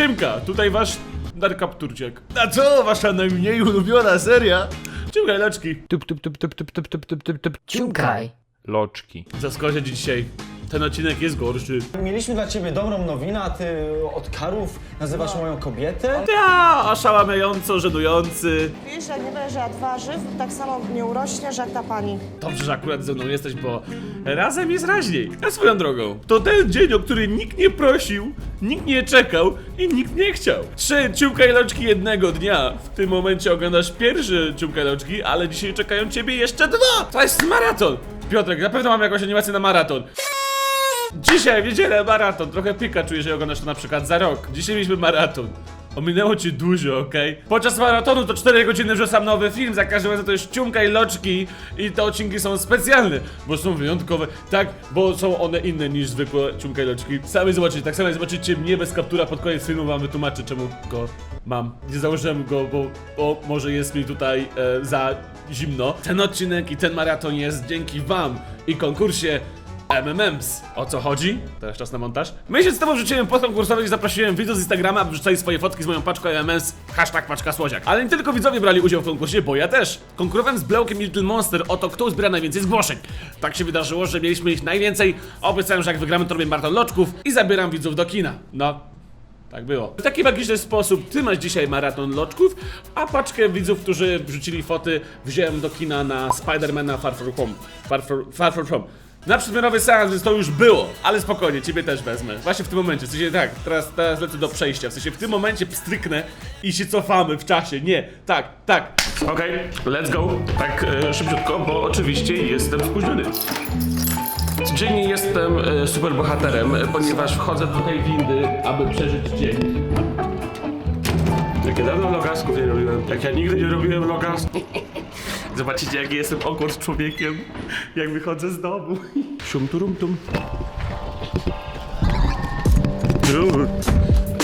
Siemka, tutaj wasz narkapturciak. A co wasza najmniej ulubiona seria? Ciągaj loczki. Tup, tup, tup, tup, tup, tup, tup, tup, tup, tup. Ciumkaj. Loczki. Zaskoczę ci dzisiaj. Ten odcinek jest gorszy. Mieliśmy dla ciebie dobrą nowinę, a ty od karów nazywasz moją kobietę? Ja, oszałamiająco, żenujący. Wiesz, że nie będziesz jadł warzyw, tak samo nie urośniesz jak ta pani. Dobrze, że akurat ze mną jesteś, bo razem jest raźniej. A swoją drogą, to ten dzień, o który nikt nie prosił, nikt nie czekał i nikt nie chciał. Trzy loczki jednego dnia. W tym momencie oglądasz pierwszy loczki, ale dzisiaj czekają ciebie jeszcze dwa. To jest maraton. Piotrek, na pewno mam jakąś animację na maraton. Dzisiaj, w niedzielę, maraton. Trochę Pikachu, jeżeli oglądasz to na przykład za rok. Dzisiaj mieliśmy maraton. Ominęło ci dużo, okej? Podczas maratonu to 4 godziny wrzucam nowy film, za każdym razem to jest ciumka i loczki i te odcinki są specjalne, bo są wyjątkowe, tak, bo są one inne niż zwykłe ciumka i loczki. Sami zobaczycie, tak samo zobaczycie mnie bez kaptura pod koniec filmu, wam wytłumaczę czemu go mam. Nie założyłem go, bo, bo może jest mi tutaj e, za zimno. Ten odcinek i ten maraton jest dzięki wam i konkursie MMMs. O co chodzi? Teraz czas na montaż. Miesiąc temu wrzuciłem post konkursowy i zaprosiłem widzów z Instagrama, aby wrzucali swoje fotki z moją paczką MMMs, hashtag paczka słodziak. Ale nie tylko widzowie brali udział w konkursie, bo ja też. Konkurowałem z Blełkiem Little Monster o to, kto zbiera najwięcej zgłoszeń. Tak się wydarzyło, że mieliśmy ich najwięcej. Obiecałem, że jak wygramy, to robię maraton loczków i zabieram widzów do kina. No, tak było. W taki magiczny sposób ty masz dzisiaj maraton loczków, a paczkę widzów, którzy wrzucili foty, wziąłem do kina na Spidermana Far From Home. Far From, Far From Home. Na przedmiotowy seans, więc to już było, ale spokojnie, ciebie też wezmę. Właśnie w tym momencie, w sensie tak, teraz, teraz lecę do przejścia, w sensie w tym momencie pstryknę i się cofamy w czasie, nie, tak, tak. Okej, let's go, tak e, szybciutko, bo oczywiście jestem spóźniony. Codziennie jestem e, superbohaterem, e, ponieważ wchodzę do tej windy, aby przeżyć dzień. Jak ja dawno vlogasków nie robiłem, jak ja nigdy nie robiłem vlogasków. Zobaczycie, jaki jestem awkward człowiekiem, jak wychodzę z domu. Sium turum tum.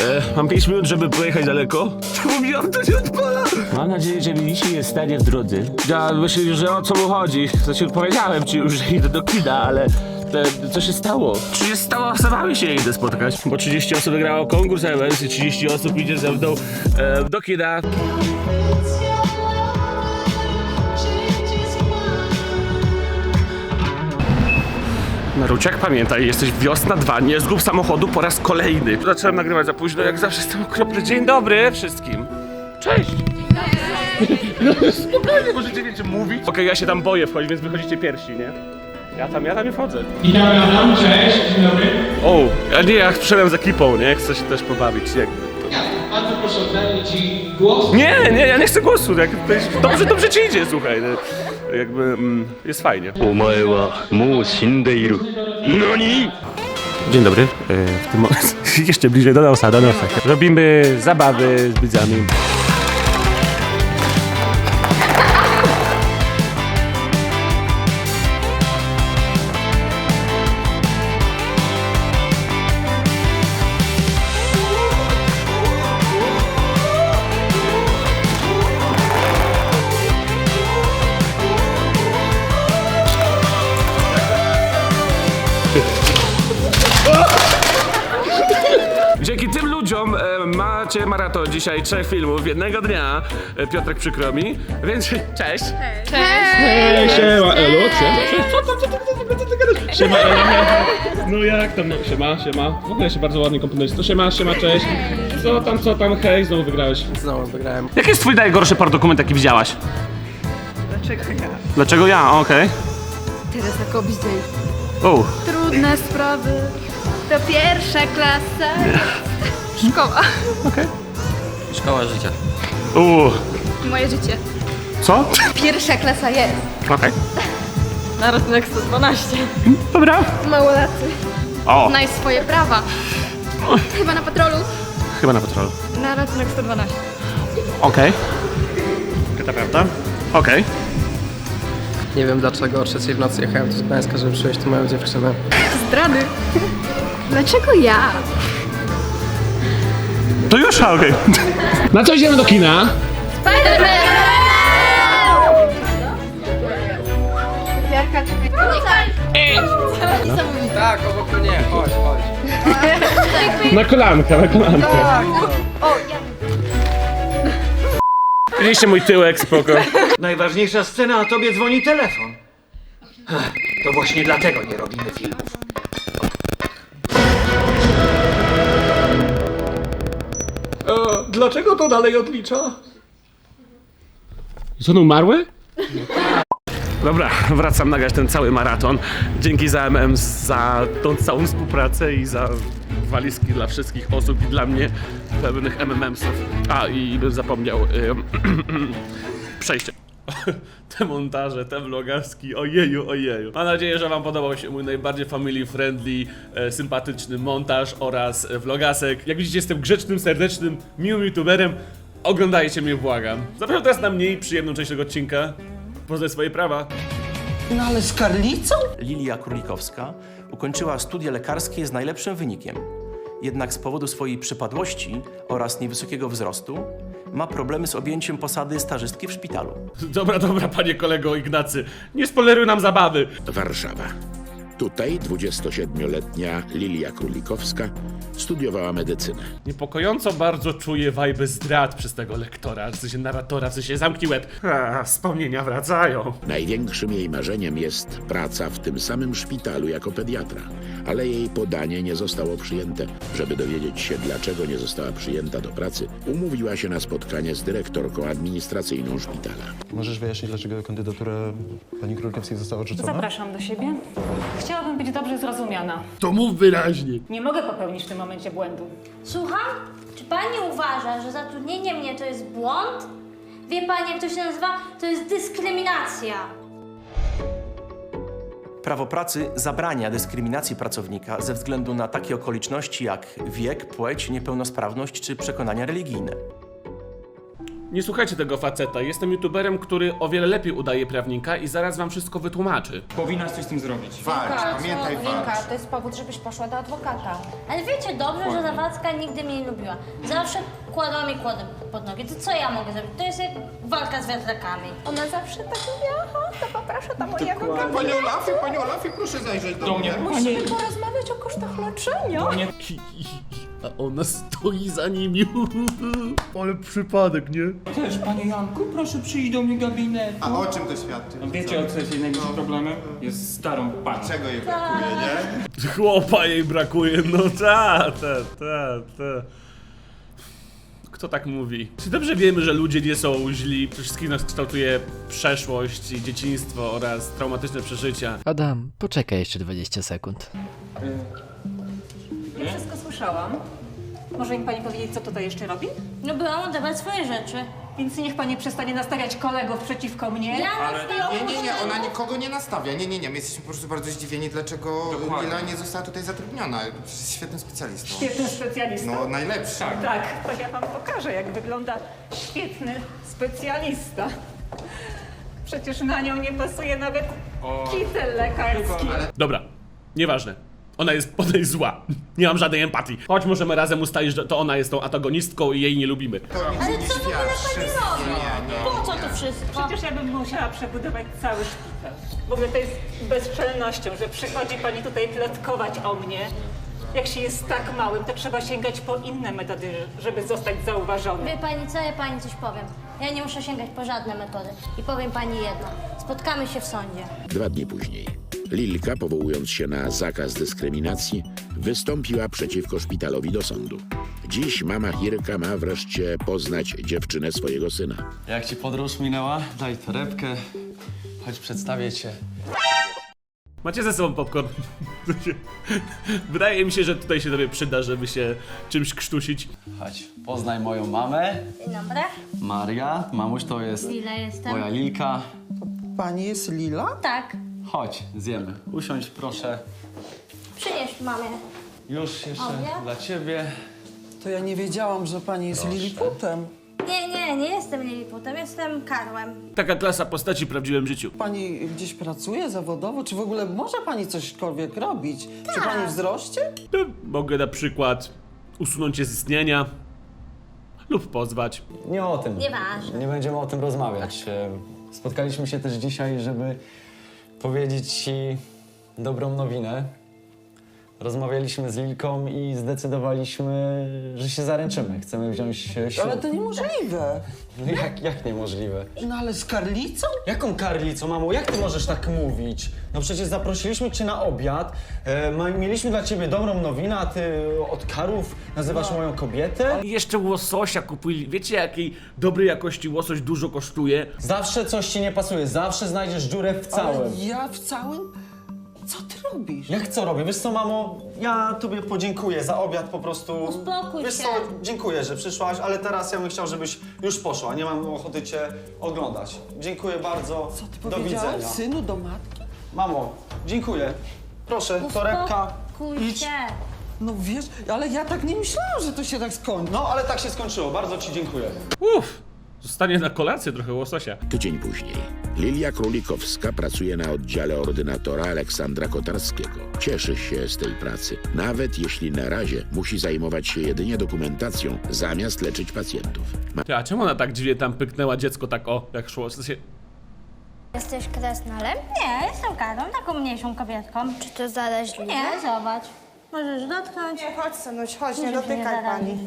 E, mam 5 minut, żeby pojechać daleko. Czemu mi auto nie odpala? Mam nadzieję, że Misi jest stanie w drodze. Ja myślę, że o co mu chodzi. Znaczy, powiedziałem ci już, że idę do kina, ale e, co się stało? 30 osobami się idę spotkać, bo 30 osób wygrało konkurs Events i 30 osób idzie ze mną e, do kina. Naruciak, pamiętaj, jesteś wiosna 2, nie zgub samochodu po raz kolejny. Zacząłem nagrywać za późno, jak zawsze jestem okropny. Dzień dobry wszystkim. Cześć! No spokojnie, możecie wiecie mówić. Okej, ja się tam boję wchodzić, więc wychodzicie pierwsi, nie? Ja tam, ja tam nie wchodzę. Witamy Adam, cześć, dzień dobry. O, a nie, ja przyszedłem z ekipą, nie? Chcę się też pobawić, jakby. Bardzo proszę oddanie Ci głos. Nie, nie, ja nie chcę głosu, jak, dobrze, dobrze ci idzie, słuchaj. no jakby mm, jest fajnie. NANI?! Dzień dobry. E, w tym... Jeszcze bliżej do nosa, do nosa. Robimy zabawy z widzami. Macie maraton dzisiaj trzech filmów jednego dnia. E, Piotrek przykro mi, więc cześć. Siema, elo, siema. Co tam, co tam, co tam, co ty gadasz? Siema, elo. No jak tam, no, siema, siema. W ogóle się bardzo ładnie komponujesz. To siema, siema, cześć. Co tam, co tam, hej, znowu wygrałeś. Znowu wygrałem. Jaki jest twój najgorszy dokument, jaki widziałaś? Dlaczego ja? Dlaczego ja? Okej. Teresa Kobidziej. O, Trudne sprawy. To pierwsza klasa. Szkoła. Szkoła życia. u, Moje życie. co? Pierwsza klasa jest. Okej. Na ratunek 112. Dobra. Małolacy. O, Znaj swoje prawa. Chyba na patrolu. chyba na patrolu. Na ratunek 112. Okej. To prawda? Okej. Nie wiem dlaczego o trzeciej w nocy jechałem z Gdańska, żeby przyjąć tu moją dziewczynę. Zdrady. Dlaczego ja? To już, a, okej. Na co idziemy do kina? Tak, obok mnie, chodź, chodź. Na kolankę, na kolankę. Widzieliście mój tyłek, spoko. Najważniejsza scena, a tobie dzwoni telefon. To właśnie dlatego nie robimy filmów. Dlaczego to dalej odlicza? Jest on umarły? Dobra, wracam nagrać ten cały maraton. Dzięki za MM za tą całą współpracę i za walizki dla wszystkich osób i dla mnie pełnych MMM-sów. A i bym zapomniał ym, przejście. Te montaże, te vlogaski, ojeju, ojeju. Mam nadzieję, że wam podobał się mój najbardziej family friendly, e, sympatyczny montaż oraz vlogasek. Jak widzicie, jestem grzecznym, serdecznym, miłym youtuberem. Oglądajcie mnie, błagam. Zapraszam teraz na mniej przyjemną część tego odcinka. Poznaj swoje prawa. No ale z karlicą? Lilia Królikowska ukończyła studia lekarskie z najlepszym wynikiem. Jednak z powodu swojej przypadłości oraz niewysokiego wzrostu ma problemy z objęciem posady stażystki w szpitalu. Dobra, dobra, panie kolego Ignacy. Nie spoileruj nam zabawy. Warszawa. Tutaj 27-letnia Lilia Królikowska studiowała medycynę. Niepokojąco bardzo czuję wajby zdrad przez tego lektora, w sensie narratora, w sensie zamknij łeb. A, wspomnienia wracają. Największym jej marzeniem jest praca w tym samym szpitalu jako pediatra, ale jej podanie nie zostało przyjęte. Żeby dowiedzieć się, dlaczego nie została przyjęta do pracy, umówiła się na spotkanie z dyrektorką administracyjną szpitala. Możesz wyjaśnić, dlaczego kandydatura pani Królikowskiej została odrzucona? Zapraszam do siebie. Chciałabym być dobrze zrozumiana. To mów wyraźnie. Nie mogę popełnić w tym momencie błędu. Słucham? Czy pani uważa, że zatrudnienie mnie to jest błąd? Wie pani, jak to się nazywa? To jest dyskryminacja. Prawo pracy zabrania dyskryminacji pracownika ze względu na takie okoliczności jak wiek, płeć, niepełnosprawność czy przekonania religijne. Nie słuchajcie tego faceta. Jestem youtuberem, który o wiele lepiej udaje prawnika i zaraz wam wszystko wytłumaczy. Powinnaś coś z tym zrobić. Pamiętaj, Winka, to jest powód, żebyś poszła do adwokata. Ale wiecie dobrze, że Zawadzka nigdy mnie nie lubiła. Zawsze kładła mi kłody pod nogi. To co ja mogę zrobić? To jest jak walka z wiatrakami. Ona zawsze tak mówiła, aha, to poproszę do mojego gabinetu. Panie Olafie, panie Olafie, proszę zajrzeć do, mnie. Musimy porozmawiać o kosztach leczenia. A ona stoi za nimi. Ale przypadek, nie? Też, panie Janku, proszę przyjść do mnie gabinetu. A o czym to świadczy? No wiecie, o co jest jej największym problemem? Jest starą panią. Czego jej brakuje, nie? Chłopa jej brakuje, no ta, ta, ta, ta. Kto tak mówi? Czy dobrze wiemy, że ludzie nie są źli? Przede wszystkim nas kształtuje przeszłość i dzieciństwo oraz traumatyczne przeżycia. Adam, poczekaj jeszcze 20 sekund. Wszystko słyszałam. Może mi pani powiedzieć, co tutaj jeszcze robi? No byłam oddawać swoje rzeczy. Więc niech pani przestanie nastawiać kolegów przeciwko mnie. Ja Nie, nie, nie, ona nikogo nie nastawia. Nie, nie, nie. My jesteśmy po prostu bardzo zdziwieni, dlaczego Lila nie została tutaj zatrudniona. Jest świetnym specjalistą. Świetny specjalista. No, najlepszy. Tak, to ja wam pokażę, jak wygląda świetny specjalista. Przecież na nią nie pasuje nawet kitel lekarski. Dobra, nieważne. Ona jest, ona jest zła. Nie mam żadnej empatii. Choć możemy razem ustalić, że to ona jest tą antagonistką i jej nie lubimy. Ale co w ogóle pani robi? Po co to wszystko? Przecież ja bym musiała przebudować cały szpital. W ogóle to jest bezczelnością, że przychodzi pani tutaj plotkować o mnie. Jak się jest tak małym, to trzeba sięgać po inne metody, żeby zostać zauważonym. Wie pani co, ja pani coś powiem. Ja nie muszę sięgać po żadne metody. I powiem pani jedno. Spotkamy się w sądzie. Dwa dni później Lilka, powołując się na zakaz dyskryminacji, wystąpiła przeciwko szpitalowi do sądu. Dziś mama Irka ma wreszcie poznać dziewczynę swojego syna. Jak ci podróż minęła? Daj torebkę. Chodź przedstawię cię. Macie ze sobą popcorn. Wydaje mi się, że tutaj się tobie przyda, żeby się czymś krztusić. Chodź, poznaj moją mamę. Dzień dobry. Maria. Mamuś to jest Lila jestem. moja Lilka. Pani jest Lila? Tak. Chodź, zjemy. Usiądź proszę. Przynieś mamie. Już jeszcze Obiad? dla ciebie. To ja nie wiedziałam, że pani jest Liliputem. Nie, nie, nie jestem Liliputem, jestem Karłem. Taka klasa postaci w prawdziwym życiu. Pani gdzieś pracuje zawodowo? Czy w ogóle może pani cośkolwiek robić? Tak. pani wzroście? No, Mogę na przykład usunąć cię z istnienia lub pozwać. Nie o tym. Nieważne. Nie będziemy o tym rozmawiać. E, Spotkaliśmy się też dzisiaj, żeby powiedzieć ci dobrą nowinę. Rozmawialiśmy z Lilką i zdecydowaliśmy, że się zaręczymy. Chcemy wziąć e, ślub. Ale to niemożliwe. No jak, jak niemożliwe? No ale z karlicą? Jaką karlicą, mamo? Jak ty możesz tak mówić? No przecież zaprosiliśmy cię na obiad, e, ma, mieliśmy dla ciebie dobrą nowinę, a ty od karów nazywasz moją kobietę? I jeszcze łososia kupili. Wiecie, jakiej dobrej jakości łosoś dużo kosztuje? Zawsze coś ci nie pasuje, zawsze znajdziesz dziurę w całym. Ale ja w całym? Co ty robisz? Jak co robię? Wiesz co, mamo, ja tobie podziękuję za obiad po prostu. Uspokój Wiesz się. co, dziękuję, że przyszłaś, ale teraz ja bym chciał, żebyś już poszła. Nie mam ochoty cię oglądać. Dziękuję bardzo. Co ty Do powiedziałeś? widzenia. Synu do matki? Mamo, dziękuję. Proszę, torebka. Uspokój Idź. się. No wiesz, ale ja tak nie myślałam, że to się tak skończy. No, ale tak się skończyło. Bardzo ci dziękuję. Uff, zostanie na kolację trochę łososia. Tydzień później. Lilia Królikowska pracuje na oddziale ordynatora Aleksandra Kotarskiego. Cieszy się z tej pracy, nawet jeśli na razie musi zajmować się jedynie dokumentacją, zamiast leczyć pacjentów. Ma Ty, a czemu ona tak dziwnie tam pyknęła dziecko tak o, jak szło? W sensie, Jesteś kresnalem? Nie, jestem Karą, taką mniejszą kobietką. Czy to zależliwe? Nie, zobacz. Możesz dotknąć. Nie, chodź synuś, chodź, nie mnie dotykaj pani.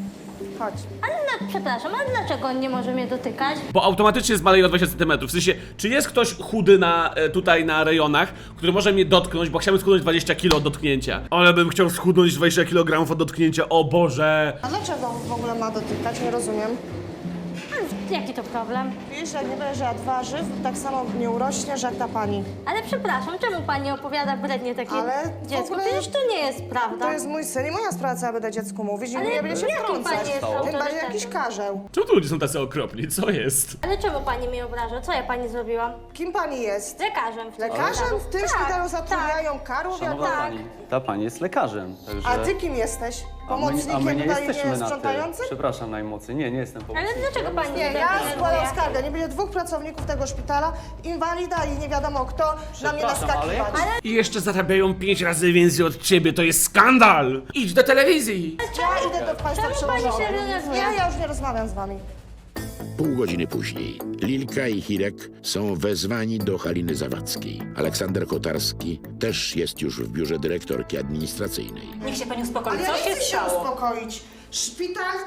Chodź. Ale na, przepraszam, ale dlaczego on nie może mnie dotykać? bo automatycznie zmaleje o 20 cm. W sensie, czy jest ktoś chudy na, e, tutaj na rejonach, który może mnie dotknąć, bo chciałbym schudnąć 20 kg od dotknięcia. Ale bym chciał schudnąć 20 kg od dotknięcia, o Boże! A dlaczego w ogóle ma dotykać? Nie rozumiem. Jaki to problem? Wiesz, jak nie będziesz jadł warzyw, tak samo nie urośniesz jak ta pani. Ale przepraszam, czemu pani opowiada brednie takie Ale w dziecko? ogóle- Przecież to nie jest prawda. To jest mój syn i moja sprawa, co ja będę dziecku mówić i Ale nie będzie się jakim wtrącać. pani jest Tym bardziej autorytetem? jakiś karzeł. Czemu tu ludzie są tacy okropni? Co jest? Ale czemu pani mnie obraża? Co ja pani zrobiłam? Kim pani jest? Lekarzem w tym Lekarzem? szpitalu. W tym tak, szpitalu zatrudniają karów? Jak... tak. ta pani jest lekarzem, także... A ty kim jesteś? Pomocnikiem tutaj nie sprzątającym? Przepraszam najmocniej, nie, nie jestem Ale dlaczego pani Nie, ja denerwuje? składam skargę. Nie będzie dwóch pracowników tego szpitala, inwalida i nie wiadomo kto, na mnie naskakiwać. I jeszcze zarabiają 5 razy więcej od ciebie, to jest skandal! Idź do telewizji! Ja idę do państwa czemu pani się przełożonej. denerwuje? Nie, ja już nie rozmawiam z wami. Pół godziny później Lilka i Hirek są wezwani do Haliny Zawadzkiej. Aleksander Kotarski też jest już w biurze dyrektorki administracyjnej. Niech się pani uspokoi. Ale Co ja się nie chcę się stało? uspokoić. Szpital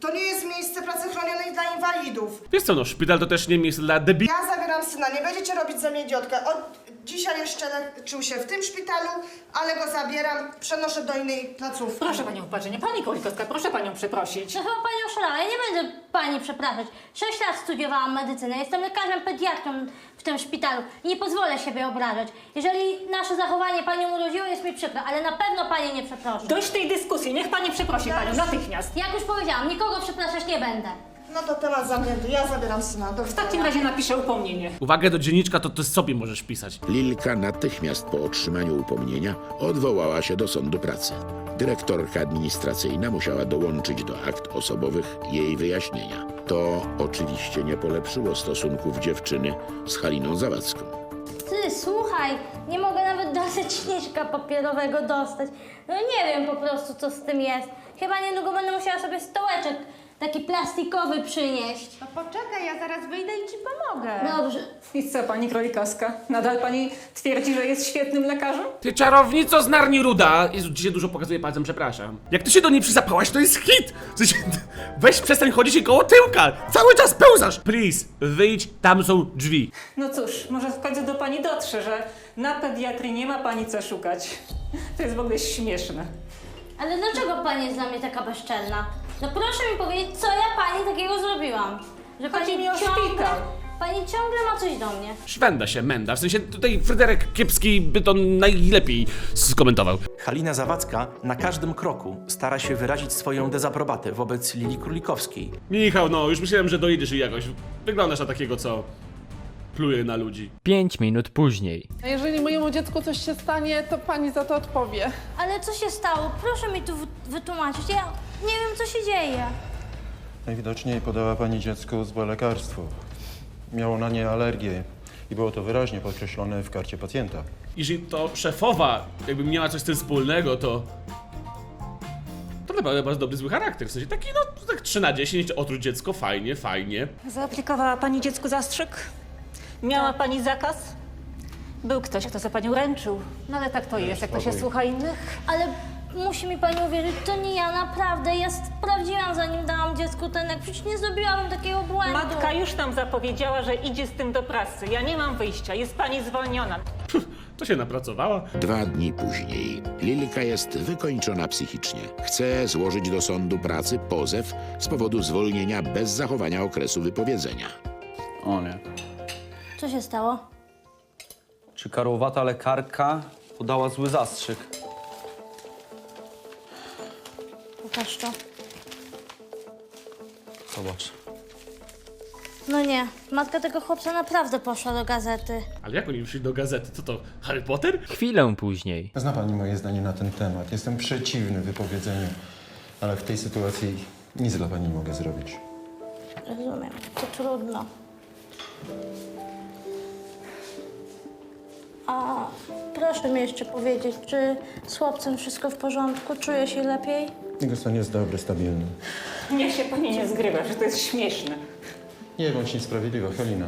to nie jest miejsce pracy chronionej dla inwalidów. Wiesz co, no, szpital to też nie miejsce dla debi... Ja zabieram syna, nie będziecie robić ze mnie idiotkę. Od dzisiaj jeszcze leczył się w tym szpitalu, ale go zabieram, przenoszę do innej placówki. Proszę panią upatrzenie. Pani Królikowska, proszę panią przeprosić. No chyba pani oszalała, ja nie będę pani przepraszać. Sześć lat studiowałam medycynę, jestem lekarzem pediatrą w tym szpitalu i nie pozwolę siebie obrażać. Jeżeli nasze zachowanie panią urodziło, jest mi przykro, ale na pewno pani nie przeprosi. Dość tej dyskusji. Niech pani przeprosi panią natychmiast. Jak już powiedziałam, nikogo przepraszać nie będę. No to temat zamknięty, ja zabieram syna. Do W takim razie napiszę upomnienie. Uwagę do dzienniczka to ty sobie możesz pisać. Lilka natychmiast po otrzymaniu upomnienia odwołała się do sądu pracy. Dyrektorka administracyjna musiała dołączyć do akt osobowych jej wyjaśnienia. To oczywiście nie polepszyło stosunków dziewczyny z Haliną Zawadzką. Ty, słuchaj, nie mogę nawet do rzeczniczka papierowego dostać. No nie wiem po prostu, co z tym jest. Chyba niedługo będę musiała sobie stołeczek taki plastikowy przynieść. No poczekaj, ja zaraz wyjdę i ci pomogę. Dobrze. I co pani Królikowska? Nadal pani twierdzi, że jest świetnym lekarzem? Ty czarownico z Narni Ruda! Jezu, dzisiaj dużo pokazuje palcem, przepraszam. Jak ty się do niej przyzapałaś, to jest hit! W sensie, weź przestań chodzić i koło tyłka! Cały czas pełzasz! Please, wyjdź, tam są drzwi. No cóż, może w końcu do pani dotrze, że na pediatrii nie ma pani co szukać. To jest w ogóle śmieszne. Ale dlaczego pani jest dla mnie taka bezczelna? No proszę mi powiedzieć, co ja pani takiego zrobiłam? Że Chodzi pani mi o szpital. pani ciągle ma coś do mnie. Szwenda się, menda. W sensie tutaj Fryderyk Kiepski by to najlepiej skomentował. Halina Zawadzka na każdym kroku stara się wyrazić swoją dezaprobatę wobec Lili Królikowskiej. Michał, no, już myślałem, że dojedziesz i jakoś. Wyglądasz na takiego, co pluje na ludzi. 5 minut później. A jeżeli mojemu dziecku coś się stanie, to pani za to odpowie. Ale co się stało? Proszę mi tu wy- wytłumaczyć. Ja nie wiem, co się dzieje. Najwidoczniej podała pani dziecku złe lekarstwo. Miało na nie alergię i było to wyraźnie podkreślone w karcie pacjenta. Jeżeli to szefowa jakby miała coś z tym wspólnego, to... To naprawdę bardzo dobry, zły charakter. W sensie taki, no, tak 3 na 10, otruć dziecko, fajnie, fajnie. Zaaplikowała pani dziecku zastrzyk? Miała pani zakaz? Był ktoś, kto za panią ręczył. No ale tak to jest, jak to się spokój. słucha innych. Ale musi mi pani uwierzyć, to nie ja naprawdę. Ja sprawdziłam, zanim dałam dziecku ten lek. Przecież nie zrobiłam takiego błędu. Matka już nam zapowiedziała, że idzie z tym do pracy. Ja nie mam wyjścia, jest pani zwolniona. To się napracowała. Dwa dni później Lilka jest wykończona psychicznie. Chce złożyć do sądu pracy pozew z powodu zwolnienia bez zachowania okresu wypowiedzenia. O nie. Co się stało? Czy karłowata lekarka podała zły zastrzyk? Pokaż to. Zobacz. No nie, matka tego chłopca naprawdę poszła do gazety. Ale jak oni przyszli do gazety? Co to, Harry Potter? Chwilę później. Zna pani moje zdanie na ten temat. Jestem przeciwny wypowiedzeniu, ale w tej sytuacji nic dla pani nie mogę zrobić. Rozumiem, to trudno. A proszę mi jeszcze powiedzieć, czy z chłopcem wszystko w porządku? Czuje się lepiej? Jego stan jest dobry, stabilny. Niech się pani nie zgrywa, że to jest śmieszne. Nie bądź niesprawiedliwa, Halina.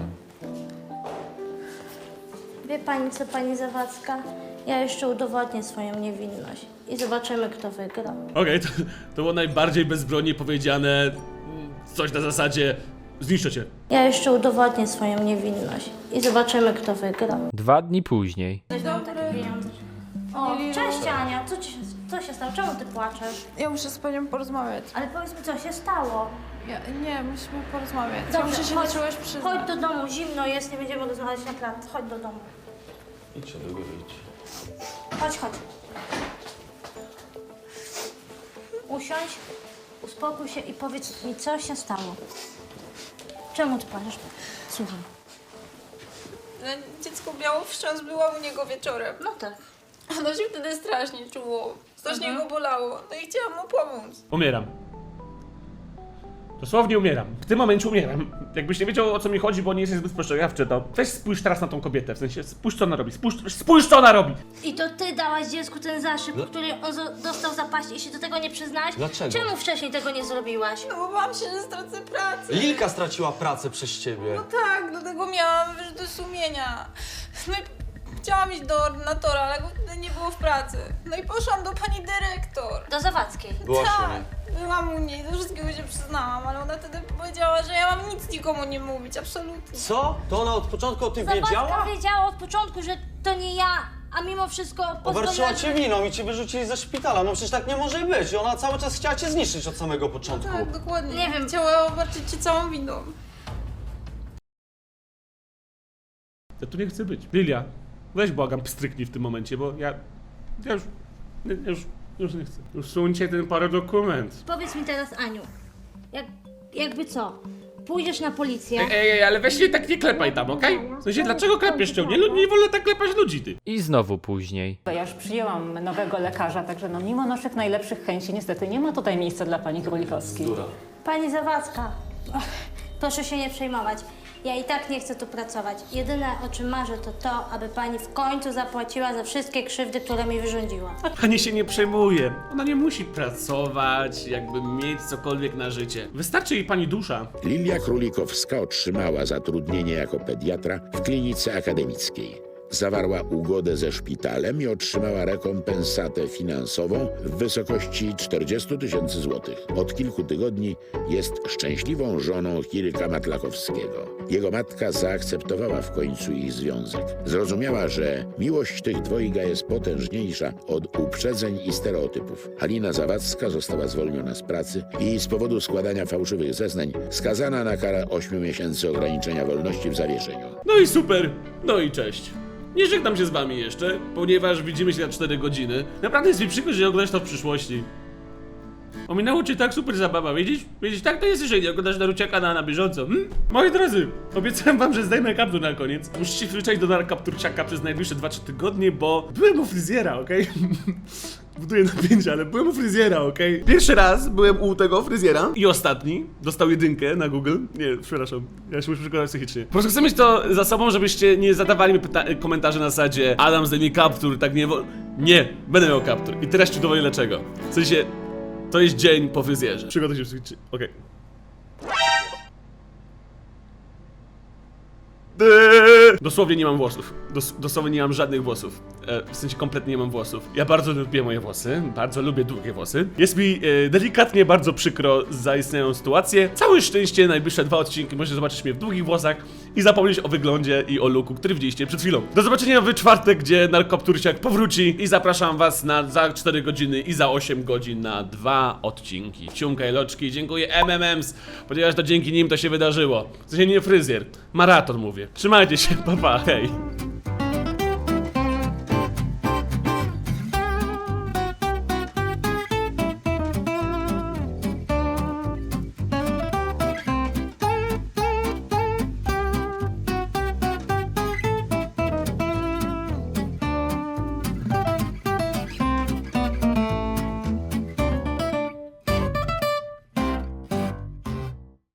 Wie pani co, pani Zawadzka? Ja jeszcze udowodnię swoją niewinność i zobaczymy, kto wygra. Okej, to, to było najbardziej bezbronnie powiedziane mm, coś na zasadzie zniszczę cię. Ja jeszcze udowodnię swoją niewinność i zobaczymy, kto wygra. Dwa dni później. O, cześć Ania, co, ci, co się stało? Czemu ty płaczesz? Ja muszę z panią porozmawiać. Ale powiedz mi, co się stało? Ja, nie, musimy porozmawiać. ja Dobrze, muszę się chodź, przyznać. chodź do domu, zimno jest, nie będziemy rozmawiać na klatce. Chodź do domu. Idźcie do góry, idź. Chodź, chodź. Usiądź, uspokój się i powiedz mi, co się stało. Czemu ty płaczesz? Słucham. No, Dziecko miało wstrząs, była u niego wieczorem. No tak. Ono się wtedy strasznie czuło. Strasznie go bolało. No i chciałam mu pomóc. Umieram. Dosłownie umieram. W tym momencie umieram. Jakbyś nie wiedział o co mi chodzi, bo nie jesteś zbyt spostrzegawczy, to weź spójrz teraz na tą kobietę. W sensie spójrz co ona robi. Spójrz, spójrz co ona robi! I to ty dałaś dziecku ten zaszyb, który on zo- dostał zapaść i się do tego nie przyznałeś? Dlaczego? Czemu wcześniej tego nie zrobiłaś? No bo bałam się, że stracę pracę. Lilka straciła pracę przez ciebie. No tak, dlatego miałam wyrzuty sumienia. No i chciałam iść do ordynatora, ale go wtedy nie było w pracy. No i poszłam do pani dyrektor. Do Zawadzkiej. Byłaś u tak, niej. byłam u niej, do wszystkiego się przyznałam, ale ona wtedy powiedziała, że ja mam nic nikomu nie mówić, absolutnie. Co? To ona od początku o tym Zawadzka wiedziała od początku, że to nie ja, a mimo wszystko Obarczyła pozwoliła... cię winą i cię wyrzucili ze szpitala. No przecież tak nie może być. Ona cały czas chciała cię zniszczyć od samego początku. Tak, dokładnie. Nie wiem. Chciała obarczyć cię całą winą. Ja tu nie chcę być. Lilia, weź błagam, pstryknij w tym momencie, bo ja... Ja już... ja już... już nie chcę. Usuńcie ten paradokument. Powiedz mi teraz, Aniu, jak, jakby co? Pójdziesz na policję... Ej, ej, ej, ale weź się tak nie klepaj tam, okej? W sensie, dlaczego klepiesz cię? Nie, lu- nie wolno tak klepać ludzi, ty. I znowu później. Ja już przyjęłam nowego lekarza, także no mimo naszych najlepszych chęci niestety nie ma tutaj miejsca dla pani Królikowskiej. Pani Zawadzka, proszę się nie przejmować. Ja i tak nie chcę tu pracować. Jedyne, o czym marzę, to to, aby pani w końcu zapłaciła za wszystkie krzywdy, które mi wyrządziła. Pani się nie przejmuje. Ona nie musi pracować, jakby mieć cokolwiek na życie. Wystarczy jej pani dusza. Lilia Królikowska otrzymała zatrudnienie jako pediatra w klinice akademickiej. Zawarła ugodę ze szpitalem i otrzymała rekompensatę finansową w wysokości 40 tysięcy złotych. Od kilku tygodni jest szczęśliwą żoną Hirka Matlakowskiego. Jego matka zaakceptowała w końcu ich związek. Zrozumiała, że miłość tych dwojga jest potężniejsza od uprzedzeń i stereotypów. Halina Zawadzka została zwolniona z pracy i z powodu składania fałszywych zeznań skazana na karę 8 miesięcy ograniczenia wolności w zawieszeniu. No i super. No i cześć. Nie żegnam się z wami jeszcze, ponieważ widzimy się na 4 godziny. Naprawdę jest mi przykro, że oglądasz to w przyszłości. Ominęło cię tak super zabawa, widzisz? Widzisz, tak to jest, jeżeli oglądasz Naruciaka na, na bieżąco. Hmm? Moi drodzy, obiecałem wam, że zdejmę kaptur na koniec. Musicie przyzwyczaić do narkapturciaka przez najbliższe 2-3 tygodnie, bo byłem u fryzjera, okej? Buduję napięcie, ale byłem u fryzjera, okej? Pierwszy raz byłem u tego fryzjera i ostatni dostał jedynkę na Google. Nie, przepraszam, ja się muszę przekonać psychicznie. Po prostu chcę mieć to za sobą, żebyście nie zadawali mi komentarzy na zasadzie Adam zdejmie kaptur, tak nie. Nie, będę miał kaptur. I teraz ci udowodnię dlaczego. W sensie, to jest dzień po fryzjerze. Przygotuj się psychicznie, okej. Eee, Dosłownie nie mam włosów. Dos dosłownie nie mam żadnych włosów. E, w sensie kompletnie nie mam włosów. Ja bardzo lubię moje włosy, bardzo lubię długie włosy. Jest mi e, delikatnie bardzo przykro za istniejącą sytuację. Całe szczęście, najbliższe dwa odcinki możecie zobaczyć mnie w długich włosach i zapomnieć o wyglądzie i o looku, który widzieliście przed chwilą. Do zobaczenia w czwartek, gdzie narkopturciak powróci i zapraszam was na za 4 godziny i za 8 godzin na dwa odcinki. Ciunka i loczki, dziękuję MMMs, ponieważ to dzięki nim to się wydarzyło. W sensie nie fryzjer, maraton mówię. Trzymajcie się, papa, pa, hej.